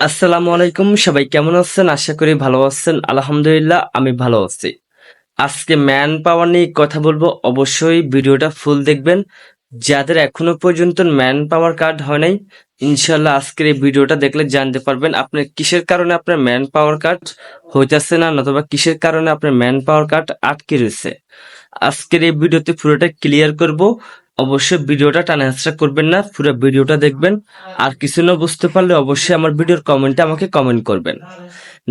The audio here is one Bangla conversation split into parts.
আসসালামু আলাইকুম, সবাই কেমন আছেন? আশা করি ভালো আছেন। আলহামদুলিল্লাহ, আমি ভালো আছি। আজকে ম্যান পাওয়ার নিয়ে কথা বলব। অবশ্যই ভিডিওটা ফুল দেখবেন। যাদের এখনও পর্যন্ত ম্যান পাওয়ার কার্ড হয় নাই ইনশাল্লাহ আজকের এই ভিডিওটা দেখলে জানতে পারবেন আপনার কিসের কারণে আপনার ম্যান পাওয়ার কার্ড হইতেছে না, নতুবা কিসের কারণে আপনার ম্যান পাওয়ার কার্ড আটকে রয়েছে। আজকের এই ভিডিওতে পুরোটা ক্লিয়ার করব। অবশ্যই ভিডিওটা টানা হেঁচড়া করবেন না, পুরো ভিডিওটা দেখবেন। আর কিছু না বুঝতে পারলে অবশ্যই আমার ভিডিওর কমেন্টে আমাকে কমেন্ট করবেন।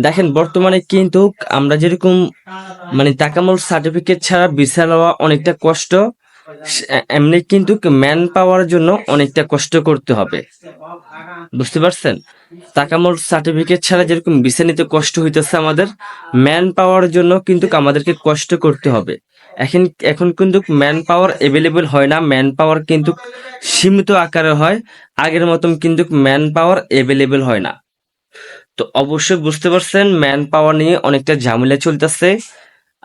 দেখেন, বর্তমানে কিন্তু আমরা যেরকম মানে তাকামল সার্টিফিকেট ছাড়া ভিসা নেওয়া অনেকটা কষ্ট। এমনি কিন্তু ম্যান পাওয়ার জন্য অনেকটা কষ্ট করতে হবে। বুঝতে পারছেন? তাকামল সার্টিফিকেট ছাড়া যেরকম ভিসা নিতে কষ্ট হইতেছে আমাদের, ম্যান পাওয়ার জন্য কিন্তু আমাদেরকে কষ্ট করতে হবে। এখন এখন কিন্তু ম্যান পাওয়ার এভেলেবেল হয় না, ম্যান পাওয়ার কিন্তু সীমিত আকারে হয়, আগের মতন কিন্তু ম্যান পাওয়ার এভেলেবেল হয় না। তো অবশ্যই বুঝতে পারছেন, ম্যান পাওয়ার নিয়ে অনেকটা ঝামেলা চলতেছে।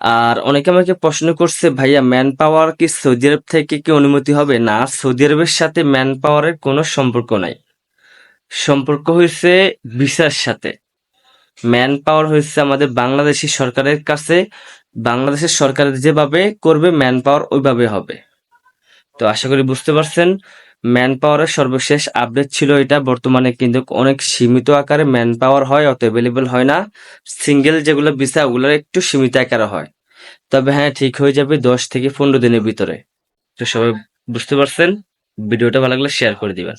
আর অনেকে আমাকে প্রশ্ন করছে, ভাইয়া ম্যান পাওয়ার কি সৌদি আরব থেকে কি অনুমতি হবে? না, সৌদি আরবের সাথে ম্যান পাওয়ারের কোনো সম্পর্ক নাই। সম্পর্ক হয়েছে ভিসার সাথে। ম্যান পাওয়ার হয়েছে আমাদের বাংলাদেশি সরকারের কাছে। বাংলাদেশের সরকার যেভাবে করবে ম্যান পাওয়ার ওইভাবে হবে। তো আশা করি বুঝতে পারছেন। ম্যান পাওয়ারের সর্বশেষ আপডেট ছিল এটা। বর্তমানে কিন্তু অনেক সীমিত আকারে ম্যান পাওয়ার হয়, অত অ্যাভেলেবেল হয় না। সিঙ্গেল যেগুলো ভিসা ওগুলো একটু সীমিত আকারে হয়। তবে হ্যাঁ ঠিক হয়ে যাবে দশ থেকে পনেরো দিনের ভিতরে। তো সবাই বুঝতে পারছেন? ভিডিওটা ভালো লাগলে শেয়ার করে দিবেন।